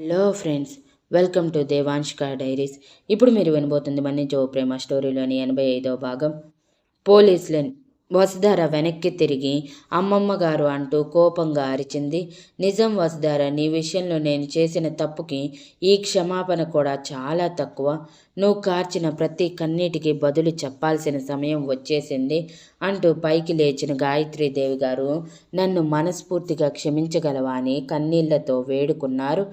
Hello friends welcome to Devanshka diaries. ఇప్పుడు మీరు వినబోతుంది మన్నించో ప్రేమ స్టోరీలోని ఎనభై ఐదవ భాగం. పోలీసులు వసుధార వెనక్కి తిరిగి అమ్మమ్మ గారు అంటూ కోపంగా అరిచింది. నిజం వసుధార నీ విషయంలో నేను చేసిన తప్పుకి ఈ క్షమాపణ కూడా చాలా తక్కువ. నువ్వు కార్చిన ప్రతి కన్నీటికి బదులు చెప్పాల్సిన సమయం వచ్చేసింది అంటూ పైకి లేచిన గాయత్రీదేవి గారు నన్ను మనస్ఫూర్తిగా క్షమించగలవా అని కన్నీళ్ళతో వేడుకున్నారు.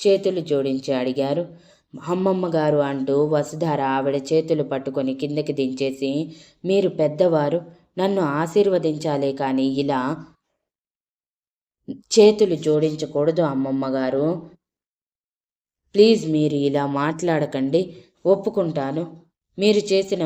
చేతులు జోడించి అడిగారు. అమ్మమ్మ గారు అంటూ వసుధార ఆవిడ చేతులు పట్టుకొని కిందకి దించేసి మీరు పెద్దవారు నన్ను ఆశీర్వదించాలే కానీ ఇలా చేతులు జోడించకూడదు అమ్మమ్మ గారు. ప్లీజ్ మీరు ఇలా మాట్లాడకండి ఒప్పుకుంటాను. మీరు చేసిన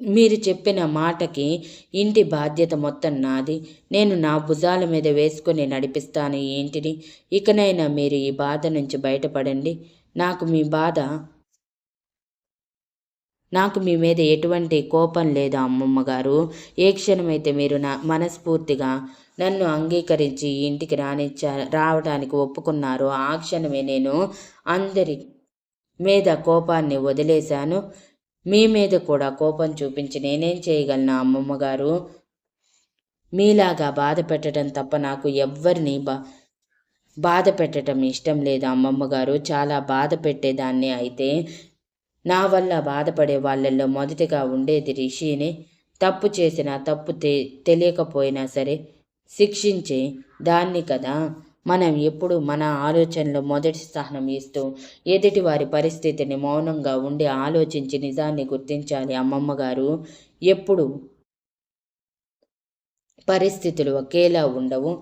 మీరు చెప్పిన మాటకి ఇంటి బాధ్యత మొత్తం నాది. నేను నా భుజాల మీద వేసుకుని నడిపిస్తాను ఈ ఇంటిని ఇకనైనా మీరు ఈ బాధ నుంచి బయటపడండి. నాకు మీ బాధ నాకు మీ మీద ఎటువంటి కోపం లేదు అమ్మమ్మ గారు. ఏ క్షణమైతే మీరు నా మనస్ఫూర్తిగా నన్ను అంగీకరించి ఇంటికి రానిచ్చా రావడానికి ఒప్పుకున్నారో ఆ క్షణమే నేను అందరి మీద కోపాన్ని వదిలేశాను. మీ మీద కూడా కోపం చూపించి నేనేం చేయగలను అమ్మమ్మ గారు మీలాగా బాధ పెట్టడం తప్ప నాకు ఎవ్వరిని బా బాధ పెట్టడం ఇష్టం లేదు అమ్మమ్మ గారు చాలా బాధ పెట్టేదాన్ని అయితే నా వల్ల బాధపడే వాళ్ళల్లో మొదటిగా ఉండేది రిషిని. తప్పు చేసిన తప్పు తె తెలియకపోయినా సరే శిక్షించే దాన్ని కదా. మనం ఎప్పుడు మన ఆలోచనలో మొదటి స్థానం ఇస్తూ ఎదుటి వారి పరిస్థితిని మౌనంగా ఉండి ఆలోచించి నిజాన్ని గుర్తించాలి. అమ్మమ్మ గారు ఎప్పుడు పరిస్థితులు ఒకేలా ఉండవు.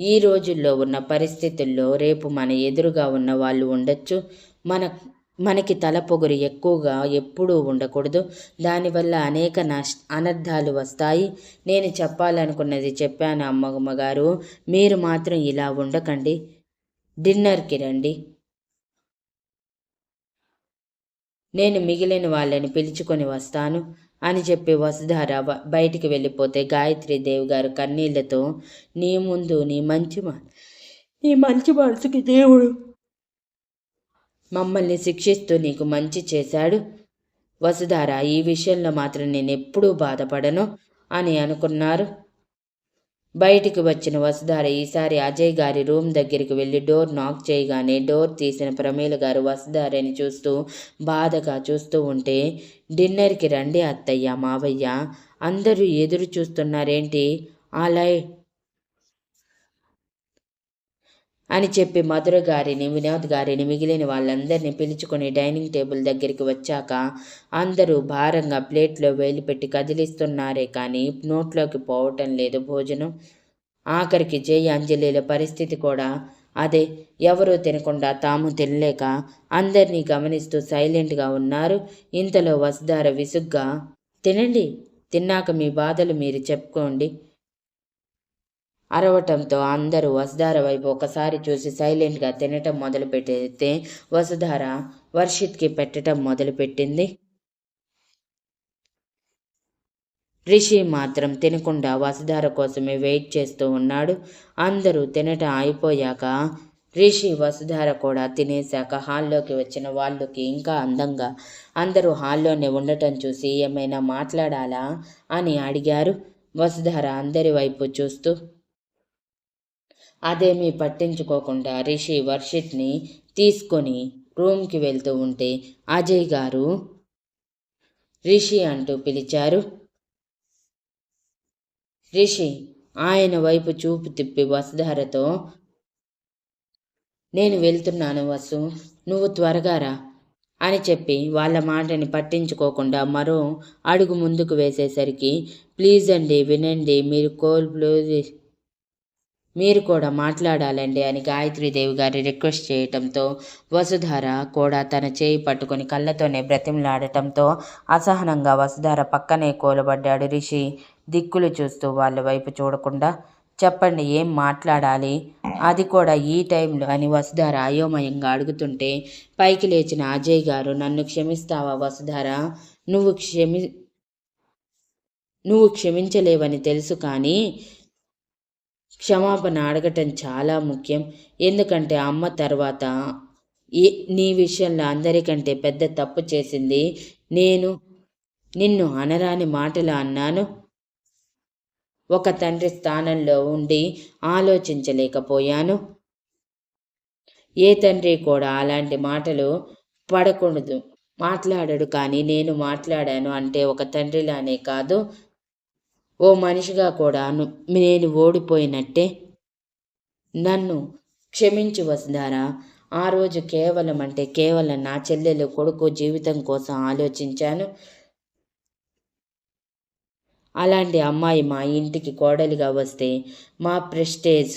ఈ రోజుల్లో ఉన్న పరిస్థితుల్లో రేపు మన ఎదురుగా ఉన్న వాళ్ళు ఉండొచ్చు. మన మనకి తల పొగురు ఎక్కువగా ఎప్పుడూ ఉండకూడదు. దానివల్ల అనేక నష్ట అనర్థాలు వస్తాయి. నేను చెప్పాలనుకున్నది చెప్పాను అమ్మమ్మ గారు మీరు మాత్రం ఇలా ఉండకండి. డిన్నర్కి రండి. నేను మిగిలిన వాళ్ళని పిలుచుకొని వస్తాను అని చెప్పి వసుధార బయటికి వెళ్ళిపోతే గాయత్రి దేవి గారు కన్నీళ్ళతో నీ ముందు నీ మంచి నీ మంచి మనసుకి దేవుడు మమ్మల్ని శిక్షిస్తూ నీకు మంచి చేశాడు. వసుధార ఈ విషయంలో మాత్రం నేను ఎప్పుడూ బాధపడను అని అనుకున్నారు. బయటికి వచ్చిన వసుధార ఈసారి అజయ్ గారి రూమ్ దగ్గరికి వెళ్ళి డోర్ నాక్ చేయగానే డోర్ తీసిన ప్రమీల గారు వసుధారని చూస్తూ బాధగా చూస్తూ ఉంటే డిన్నర్కి రండి అత్తయ్య మావయ్య అందరూ ఎదురు చూస్తున్నారేంటి? అలా అని చెప్పి మధుర గారిని వినోద్ గారిని మిగిలిన వాళ్ళందరినీ పిలుచుకొని డైనింగ్ టేబుల్ దగ్గరికి వచ్చాక అందరూ భారంగా ప్లేట్లో వేలిపెట్టి కదిలిస్తున్నారే కానీ నోట్లోకి పోవటం లేదు భోజనం. ఆఖరికి జై అంజలిల పరిస్థితి కూడా అదే. ఎవరూ తినకుండా తాము తినలేక అందరినీ గమనిస్తూ సైలెంట్గా ఉన్నారు. ఇంతలో వసుధార విసుగ్గా తినండి తిన్నాక మీ బాధలు మీరు చెప్పుకోండి. అరవటంతో అందరూ వసుధార వైపు ఒకసారి చూసి సైలెంట్గా తినటం మొదలుపెట్టితే వసుధార వర్షిత్కి పెట్టడం మొదలుపెట్టింది. రిషి మాత్రం తినకుండా వసుధార కోసమే వెయిట్ చేస్తూ ఉన్నాడు. అందరూ తినటం అయిపోయాక రిషి వసుధార కూడా తినేశాక హాల్లోకి వచ్చిన వాళ్ళకి ఇంకా అందంగా అందరూ హాల్లోనే ఉండటం చూసి ఏమైనా మాట్లాడాలా అని అడిగారు. వసుధార అందరి వైపు చూస్తూ అదేమీ పట్టించుకోకుండా రిషి వర్షిత్ని తీసుకొని రూమ్కి వెళ్తూ ఉంటే అజయ్ గారు రిషి అంటూ పిలిచారు. రిషి ఆయన వైపు చూపు తిప్పి వసుధారతో నేను వెళ్తున్నాను వసు నువ్వు త్వరగా రా అని చెప్పి వాళ్ళ మాటని పట్టించుకోకుండా మరో అడుగు ముందుకు వేసేసరికి ప్లీజ్ అండి వినండి మీరు కోల్ బ్లూ మీరు కూడా మాట్లాడాలండి అని గాయత్రీదేవి గారి రిక్వెస్ట్ చేయటంతో వసుధార కూడా తన చేయి పట్టుకొని కళ్ళతోనే బ్రతిమలాడటంతో అసహనంగా వసుధార పక్కనే కూలబడ్డాడు. రిషి దిక్కులు చూస్తూ వాళ్ళ వైపు చూడకుండా చెప్పండి ఏం మాట్లాడాలి? అది కూడా ఈ టైంలో అని వసుధార అయోమయంగా అడుగుతుంటే పైకి లేచిన అజయ్ గారు నన్ను క్షమిస్తావా వసుధార? నువ్వు క్షమి నువ్వు క్షమించలేవని తెలుసు కానీ క్షమాపణ అడగటం చాలా ముఖ్యం. ఎందుకంటే అమ్మ తర్వాత ఈ నీ విషయంలో అందరికంటే పెద్ద తప్పు చేసింది. నేను నిన్ను అనరాని మాటలు అన్నాను. ఒక తండ్రి స్థానంలో ఉండి ఆలోచించలేకపోయాను. ఏ తండ్రి కూడా అలాంటి మాటలు పడకూడదు. మాట్లాడడు కానీ నేను మాట్లాడాను అంటే ఒక తండ్రిలానే కాదు. ఓ మనిషిగా కూడా నేను ఓడిపోయినట్టే. నన్ను క్షమించు వసుధారా ఆ రోజు కేవలం అంటే కేవలం నా చెల్లెలు కొడుకు జీవితం కోసం ఆలోచించాను. అలాంటి అమ్మాయి మా ఇంటికి కోడలిగా వస్తే మా ప్రెస్టేజ్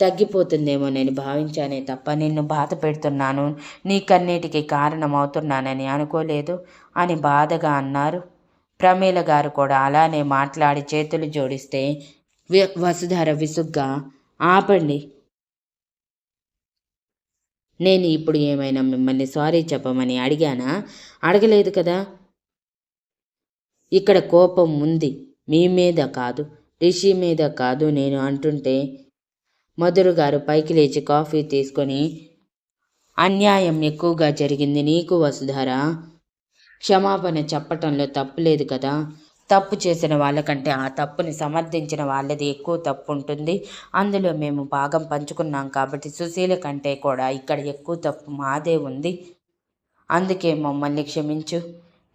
తగ్గిపోతుందేమో నేను భావించానే తప్ప నిన్ను బాధ పెడుతున్నాను. నీ కన్నీటికి కారణమవుతున్నానని అనుకోలేదు అని బాధగా అన్నారు. ప్రమీల గారు కూడా అలానే మాట్లాడి చేతులు జోడిస్తే వసుధార విసుగ్గా ఆపండి. నేను ఇప్పుడు ఏమైనా మిమ్మల్ని సారీ చెప్పమని అడిగానా? అడగలేదు కదా. ఇక్కడ కోపం ఉంది. మీ మీద కాదు. రిషి మీద కాదు నేను అంటుంటే మధురు గారు పైకి లేచి కాఫీ తీసుకొని అన్యాయం ఎక్కువగా జరిగింది నీకు వసుధారా? క్షమాపణ చెప్పటంలో తప్పు లేదు కదా. తప్పు చేసిన వాళ్ళకంటే ఆ తప్పుని సమర్థించిన వాళ్ళది ఎక్కువ తప్పు ఉంటుంది అందులో మేము భాగం పంచుకున్నాం కాబట్టి సుశీల కంటే కూడా ఇక్కడ ఎక్కువ తప్పు మాదే ఉంది. అందుకే మమ్మల్ని క్షమించు.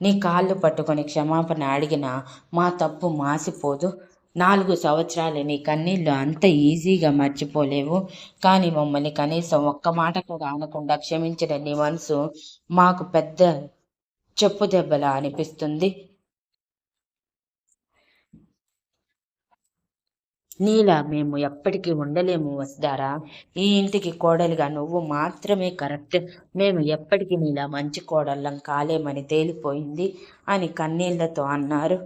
నీ కాళ్ళు పట్టుకొని క్షమాపణ అడిగినా మా తప్పు మాసిపోదు. నాలుగు సంవత్సరాలు నీ కన్నీళ్ళు అంత ఈజీగా మర్చిపోలేవు. కానీ మమ్మల్ని కనీసం ఒక్క మాట కూడా అనకుండా క్షమించిన నీ మనసు మాకు పెద్ద చెప్పు దెబ్బలా అనిపిస్తుంది. నీలా మేము ఎప్పటికీ ఉండలేము వస్తారా ఈ ఇంటికి కోడలుగా నువ్వు మాత్రమే కరెక్ట్. మేము ఎప్పటికీ నీలా మంచి కోడళ్ళం కాలేమని తేలిపోయింది అని కన్నీళ్ళతో అన్నారు.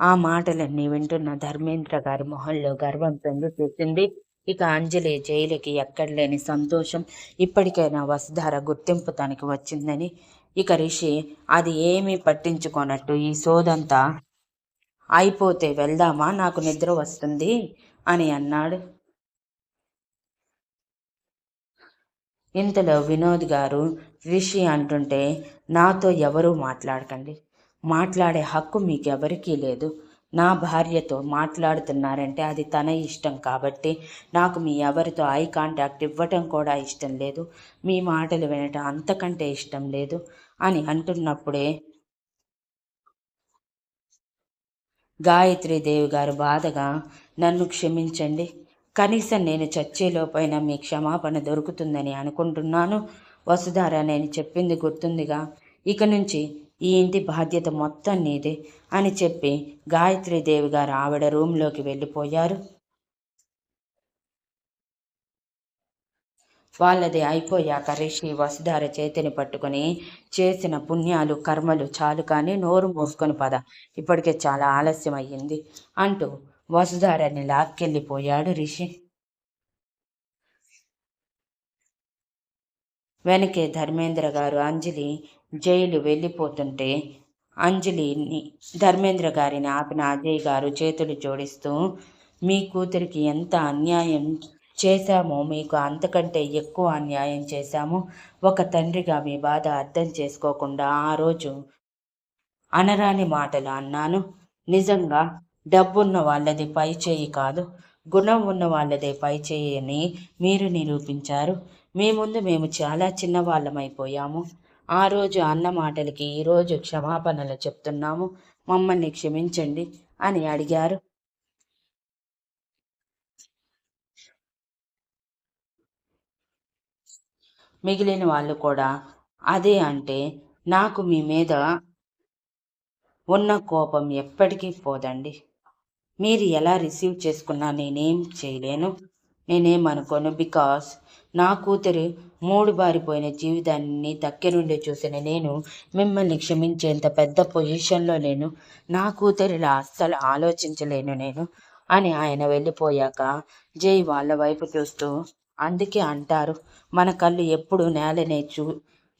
ఆ మాటలన్నీ వింటున్న ధర్మేంద్ర గారి మొహంలో గర్వం పెందు చేసింది. ఇక అంజలి జైలుకి ఎక్కడలేని సంతోషం ఇప్పటికైనా వసుధార గుర్తింపు తనకి వచ్చిందని. ఇక రిషి అది ఏమీ పట్టించుకోనట్టు ఈ సోదంతా అయిపోతే వెళ్దామా? నాకు నిద్ర వస్తుంది అని అన్నాడు. ఇంతలో వినోద్ గారు రిషి అంటుంటే నాతో ఎవరూ మాట్లాడకండి. మాట్లాడే హక్కు మీకెవరికీ లేదు. నా భార్యతో మాట్లాడుతున్నారంటే అది తన ఇష్టం కాబట్టి నాకు మీ ఎవరితో ఐ కాంటాక్ట్ ఇవ్వటం కూడా ఇష్టం లేదు. మీ మాటలు వినటం అంతకంటే ఇష్టం లేదు అని అంటున్నప్పుడే దేవి గారు బాధగా నన్ను క్షమించండి. కనీసం నేను చచ్చేలోపైన మీ క్షమాపణ దొరుకుతుందని అనుకుంటున్నాను. వసుధార నేను చెప్పింది గుర్తుందిగా. ఇక నుంచి ఈ ఇంటి బాధ్యత మొత్తం నీదే అని చెప్పి గాయత్రీదేవి గారు ఆవిడ రూమ్లోకి వెళ్ళిపోయారు. వాళ్ళది అయిపోయాక రిషి వసుధార చేతిని పట్టుకుని చేసిన పుణ్యాలు కర్మలు చాలు కానీ నోరు మూసుకొని పద ఇప్పటికే చాలా ఆలస్యం అయ్యింది అంటూ వసుధారని లాక్కెళ్ళిపోయాడు రిషి. వెనకే ధర్మేంద్ర గారు అంజలి జైలు వెళ్ళిపోతుంటే అంజలిని ధర్మేంద్ర గారిని ఆపిన అజయ్ గారు చేతులు జోడిస్తూ మీ కూతురికి ఎంత అన్యాయం చేశామో మీకు అంతకంటే ఎక్కువ అన్యాయం చేశాము. ఒక తండ్రిగా మీ బాధ అర్థం చేసుకోకుండా ఆ రోజు అనరాని మాటలు అన్నాను. నిజంగా డబ్బున్న వాళ్ళది పై చేయి కాదు. గుణం ఉన్న వాళ్ళదే పై చేయని మీరు నిరూపించారు. మీ ముందు మేము చాలా చిన్నవాళ్ళమైపోయాము. ఆ రోజు అన్న మాటలకి ఈరోజు క్షమాపణలు చెప్తున్నాము. మమ్మల్ని క్షమించండి అని అడిగారు. మిగిలిన వాళ్ళు కూడా అదే అంటే నాకు మీ మీద ఉన్న కోపం ఎప్పటికీ పోదండి. మీరు ఎలా రిసీవ్ చేసుకున్నా నేనేం చేయలేను. నేనేం అనుకోను. బికాస్ నా కూతురు మూడు బారిపోయిన జీవితాన్ని నుండి చూసిన నేను మిమ్మల్ని క్షమించేంత పెద్ద పొజిషన్లో లేను. నా కూతురిలా అస్సలు ఆలోచించలేను నేను అని ఆయన వెళ్ళిపోయాక జై వాళ్ళ వైపు చూస్తూ అందుకే అంటారు మన కళ్ళు ఎప్పుడు నేలనే చూ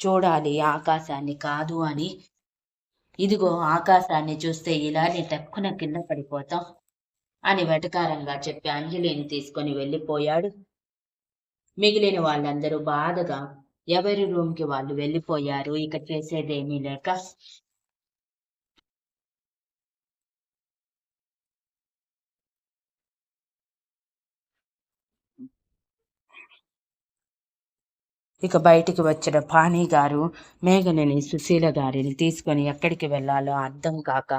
చూడాలి ఆకాశాన్ని కాదు అని. ఇదిగో ఆకాశాన్ని చూస్తే ఇలానే తక్కువ కింద పడిపోతాం. అని వెటకారంగా చెప్పి అంజలిని తీసుకొని వెళ్ళిపోయాడు. మిగిలిన వాళ్ళందరూ బాధగా ఎవరి రూమ్కి వాళ్ళు వెళ్ళిపోయారు? ఇక చేసేదేమీ లేక ఇక బయటికి వచ్చిన పానీ గారు మేఘనని సుశీల గారిని తీసుకొని ఎక్కడికి వెళ్ళాలో అర్థం కాక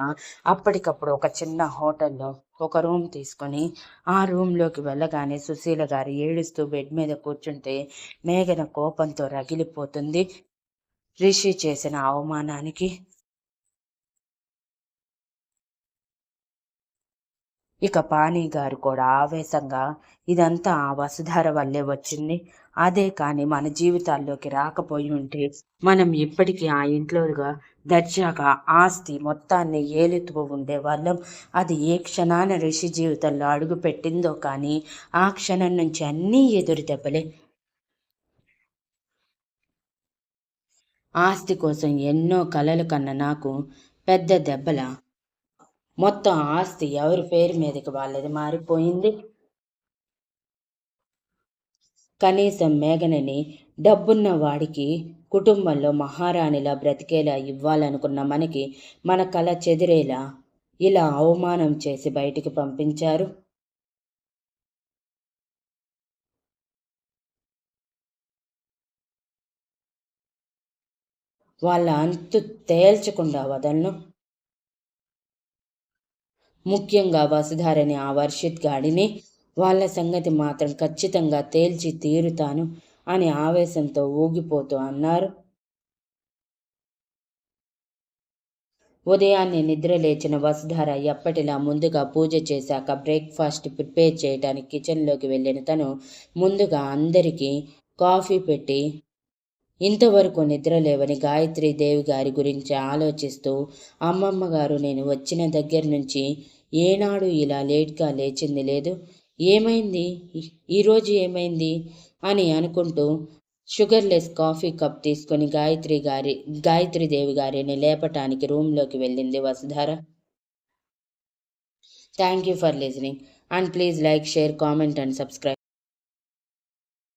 అప్పటికప్పుడు ఒక చిన్న హోటల్లో ఒక రూమ్ తీసుకొని ఆ రూమ్లోకి వెళ్ళగానే సుశీల గారు ఏడుస్తూ బెడ్ మీద కూర్చుంటే మేఘన కోపంతో రగిలిపోతుంది. రిషి చేసిన అవమానానికి ఇక పానీ గారు కూడా ఆవేశంగా ఇదంతా ఆ వసుధార వల్లే వచ్చింది. అదే కానీ మన జీవితాల్లోకి రాకపోయి ఉంటే మనం ఇప్పటికీ ఆ ఇంట్లోగా దర్జాగా ఆస్తి మొత్తాన్ని ఏలుతూ ఉండేవాళ్ళం. అది ఏ క్షణాన ఋషి జీవితంలో అడుగు పెట్టిందో కానీ ఆ క్షణం నుంచి అన్నీ ఎదురు దెబ్బలే. ఆస్తి కోసం ఎన్నో కలలు కన్న నాకు పెద్ద దెబ్బల. మొత్తం ఆస్తి ఎవరి పేరు మీదకి వాళ్ళది మారిపోయింది. కనీసం మేఘనని డబ్బున్న వాడికి కుటుంబంలో మహారాణిలా బ్రతికేలా ఇవ్వాలనుకున్న మనకి మన కళ చెదిరేలా ఇలా అవమానం చేసి బయటికి పంపించారు? వాళ్ళ అంతు తేల్చకుండా వదలను. ముఖ్యంగా వసుధారని ఆ వర్షిత్ గాడిని వాళ్ళ సంగతి మాత్రం ఖచ్చితంగా తేల్చి తీరుతాను అని ఆవేశంతో ఊగిపోతూ అన్నారు. ఉదయాన్నే నిద్ర లేచిన వసుధార ఎప్పటిలా ముందుగా పూజ చేశాక బ్రేక్ఫాస్ట్ ప్రిపేర్ చేయడానికి కిచెన్లోకి వెళ్ళిన తను ముందుగా అందరికీ కాఫీ పెట్టి ఇంతవరకు నిద్ర లేవని గాయత్రి దేవి గారి గురించి ఆలోచిస్తూ అమ్మమ్మ గారు నేను వచ్చిన దగ్గర నుంచి ఏనాడు ఇలా లేట్గా లేచింది లేదు. ఏమైంది? ఈరోజు ఏమైంది? అని అనుకుంటూ షుగర్లెస్ కాఫీ కప్ తీసుకొని గాయత్రి గారి గాయత్రి దేవి గారిని లేపటానికి రూమ్లోకి వెళ్ళింది Vasudhara. Thank you for listening and please like share comment and subscribe